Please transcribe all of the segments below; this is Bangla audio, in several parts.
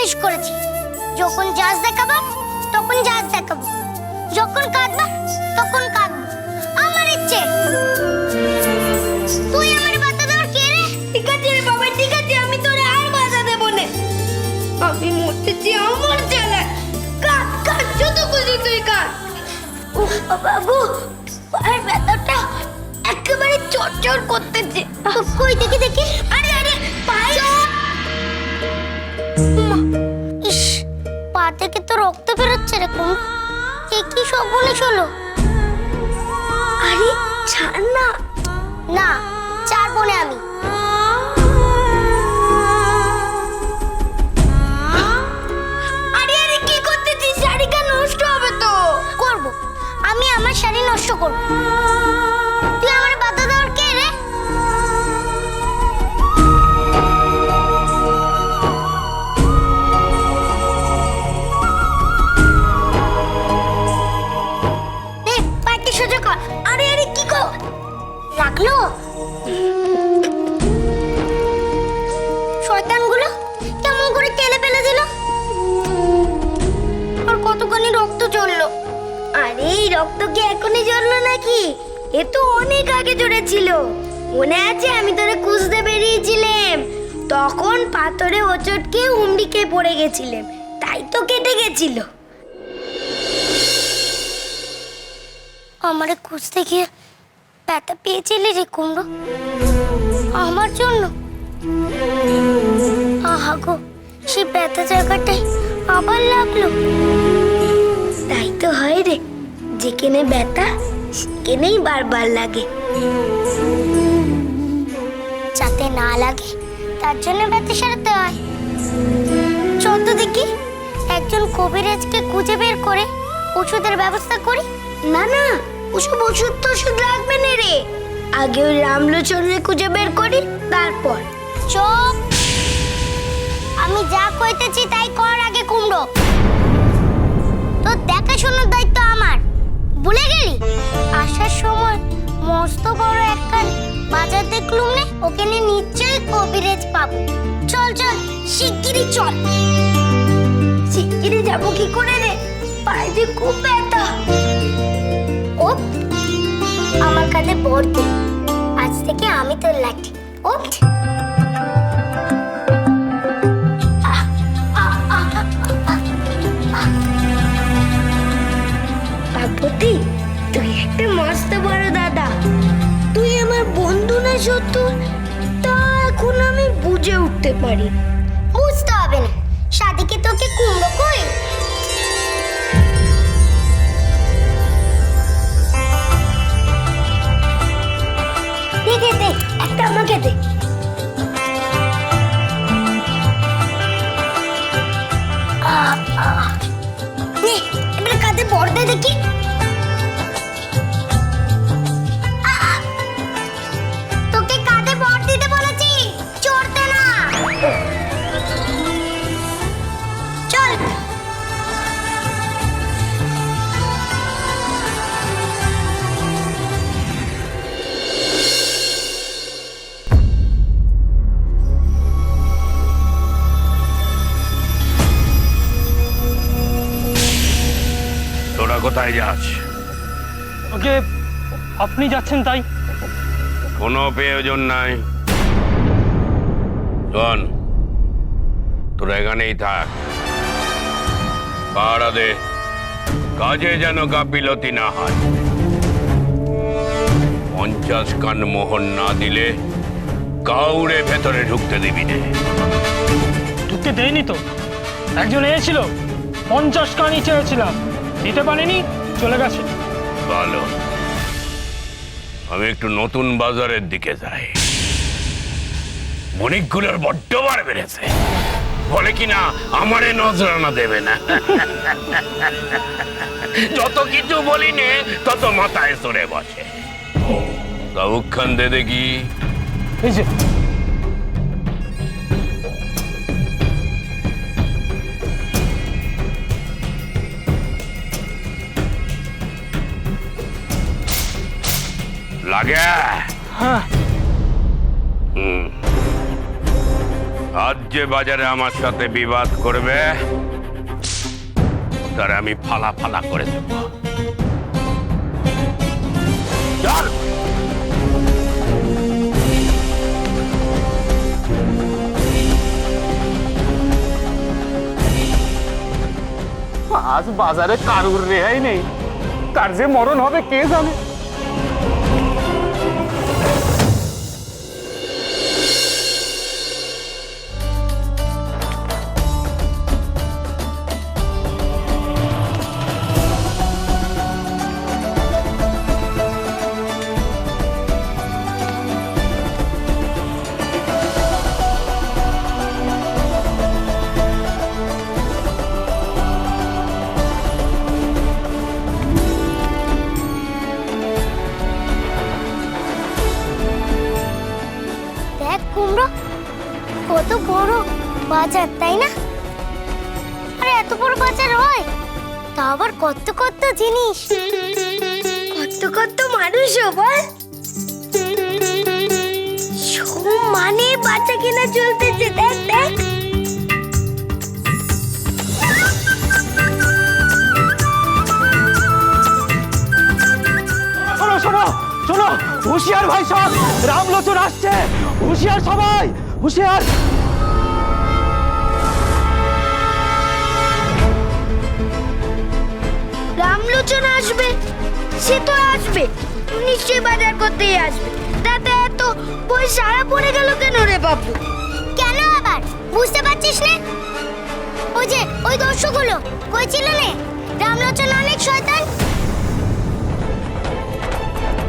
জিনিস করেছি। যখন জাজ দেখাবো তখন জাজ দেখাবো। যখন কাঁদবা তখন কাঁদবো। আমার ইচ্ছে। তুই আমার বাতা দেওয়ার কে রে? ঠিক আছে রে বাবা ঠিক আছে আমি তোরে আর বাধা দেবো না। আমি মরতেছি আমার জ্বালা কাট কাট যত খুশি তুই কাট উফ বাবু পায়ের ব্যথাটা একেবারে চড়চড় করতেছে। কই দেখি দেখি। আরে কি হলো রক্ত কি এখনই জ্বললো নাকি? এ তো অনেক আগে জ্বরেছিল মনে আছে আমি তোরে খুঁজতে বেরিয়েছিলাম। তখন পাথরে ওচটকে হুমড়িকে পড়ে গেছিলাম। তাই তো কেটে গেছিল। আমারে খুঁজতে গিয়ে ব্যথা পেয়েছিলি রে কুমড়ো? আমার জন্য? আহা গো সেই ব্যথা জায়গাটাই আবার লাগল। তাই তো হয় রে। যেখানে ব্যথা সেখানেই বারবার লাগে। যাতে না লাগে, তার জন্য ব্যথা সারাতে হয়। চল দেখি, একজন কবিরাজকে খুঁজে বের করে ওষুধের ব্যবস্থা করি। না না, ওসব ওষুধ তো ওষুধ লাগবে না রে। আগে ওই রামলোচনরে খুঁজে বের করি, তারপর। চুপ। আমি যা কইতেছি তাই কর আগে কুমড়ো। তোর দেখাশোনার ভুলে গেলি? আসার সময় মস্ত বড় একখান বাজার দেখলুম নে, ওখানে নিশ্চয়ই কবিরেজ পাবো। চল চল, শিগগিরই চল। শিগগিরি যাব কি করে রে? পায়ে যে খুব ব্যথা। ও আমার কাঁধে দে। আজ থেকে আমি তোর লাঠি। ও পার্বতী তুই একটা মস্ত বড় দাদা। তুই আমার বন্ধু না শত্রু? তা এখন আমি বুঝে উঠতে পারি। বুঝতে হবে না। সাদিকে তোকে কুমড়ো কই? দে দে, একটা আমাকে দে। তোরা কোথায় যাস ওকে আপনি যাচ্ছেন তাই? কোনো প্রয়োজন নাই। শোন তোরা এখানেই থাক। পাহারা দে কাজে যেন গাফিলতি না হয়। পঞ্চাশ কান মোহন না দিলে কাউরে ভেতরে ঢুকতে দিবি নে। ঢুকতে দেয়নি তো? একজন এসেছিল পঞ্চাশ কানি চেয়েছিলাম। দিতে পারিনি চলে গেছে। ভালো। আমি একটু নতুন বাজারের দিকে যাই। বণিকগুলোর বড্ড বার বেড়েছে। বলে কিনা আমারে নজরানা দেবে না। যত কিছু বলি নে তত মাথায় চড়ে বসে। কাউখান দে দেখি এই যে লাগে হ্যাঁ। হুম। আজ যে বাজারে আমার সাথে বিবাদ করবে তার আমি ফালা ফালা করে দেব। চল। আজ বাজারে কারুর রেহাই নেই। কার যে মরণ হবে কে জানে? বাজার, তাই না? আরে, এত বড় বাজার হয়? তা আবার কত কত জিনিস। কত কত মানুষ বল। মানে বাচ্চা কিনা চলতেছে, দেখ দেখ। শোনো শোনো, হুঁশিয়ার ভাই সব, রামলোচন আসছে। হুঁশিয়ার সবাই, হুঁশিয়ার। রামলোচন আসবে? সে তো আসবে। নিশ্চয়ই বাজার করতেই আসবে। তাতে এত বই সারা পড়ে গেল কেন রে বাবু কেন আবার? বুঝতে পারছিস না? ওই যে, ওই দর্শকগুলো, কই ছিল নে? রামলোচন অনেক শয়তান।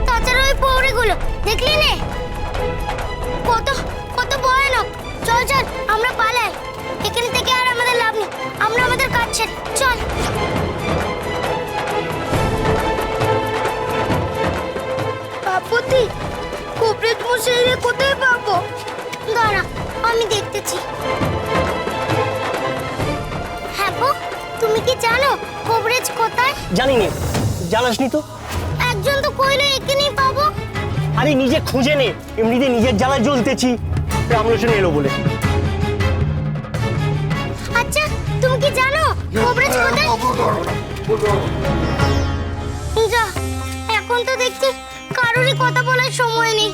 তাছাড়া ওই পৌড়িগুলো দেখলি নে? কত কত ভয়ানক। চল চল, আমরা পালাই। এখান থেকে আর আমাদের লাভ নেই। আমরা আমাদের কাজ ছেড়ে চল। বাপুতি কোপরেট মশাইরে কোথায় পাবো? দাঁড়া আমি দেখতেছি। হ্যাঁ গো, তুমি কি জানো কভারেজ কোথায়? জানি নে জানাসনি তো? একজন তো কইলো এখানেই পাবো। আরে নিজে খুঁজে নে। এমনিতে নিজের জ্বালায় জ্বলতেছি। রামলোচন এলো বলে। আচ্ছা তুমি কি জানো কভারেজ কোথায়? কথা বলার সময় নেই।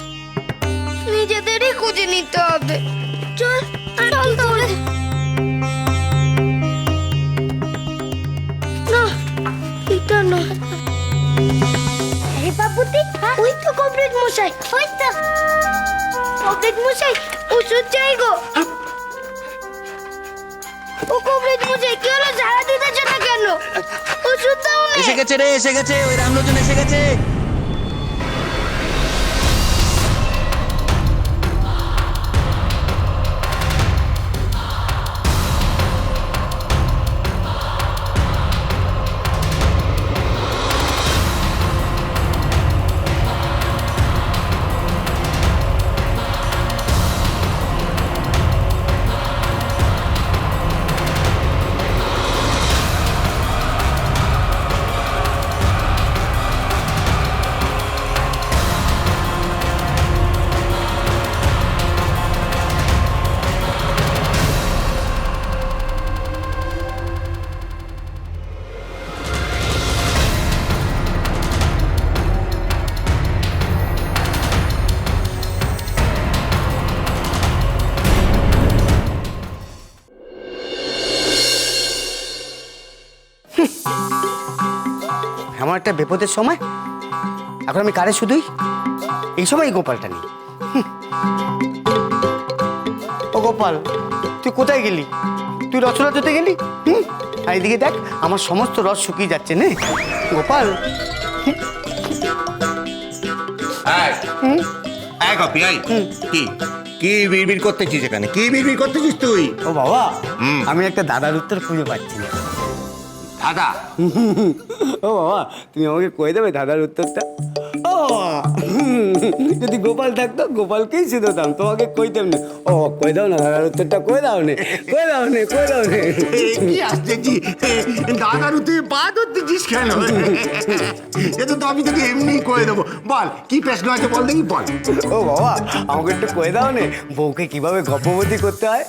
নিজেদেরই খুঁজে নিতে হবে। চল চল তাহলে। না এটা না। আরে বাপুতি ওই তো মশাই। ওই তো। মশাই ওষুধ চাই গো। ও কোপরেজ মশাই কি হলো? ঝাড়া দিতেছে না কেন? ওষুধ দাও এসে গেছে রে এসে গেছে। ওই রামলোচন এসে গেছে। একটা বিপদের সময়? এখন আমি কারে শুধুই? এই সময় গোপালটা নেই। ও গোপাল তুই কোথায় গেলি? তুই রসনা জুতে গেলি? হুম। আর এদিকে দেখ আমার সমস্ত রস শুকিয়ে যাচ্ছে নে। গোপাল আয় কপি কি? কি বিড়বিড় করতেছিস এখানে? কি বিড়বিড় করতেছিস তুই? ও বাবা হুম। আমি একটা দাদার উত্তর খুঁজে পাচ্ছি না। দাদা। ও বাবা তুমি আমাকে কয়ে দেবে দাদার উত্তরটা? ও যদি গোপাল থাকতো গোপালকেই শুধোতাম তোমাকে কইতাম না। ও কই দাও না দাদার উত্তরটা কই দাও নে কই দাও নে কই দাও নে। কি আসতেছি দাদার তুই পা ধরতেছিস কেন? এটা তো আমি তোকে এমনি করে দেবো। বল কি প্রশ্ন আছে বল দেখি বল। ও বাবা আমাকে একটু কয়ে দাও নে বউকে কীভাবে গর্ভবতী করতে হয়?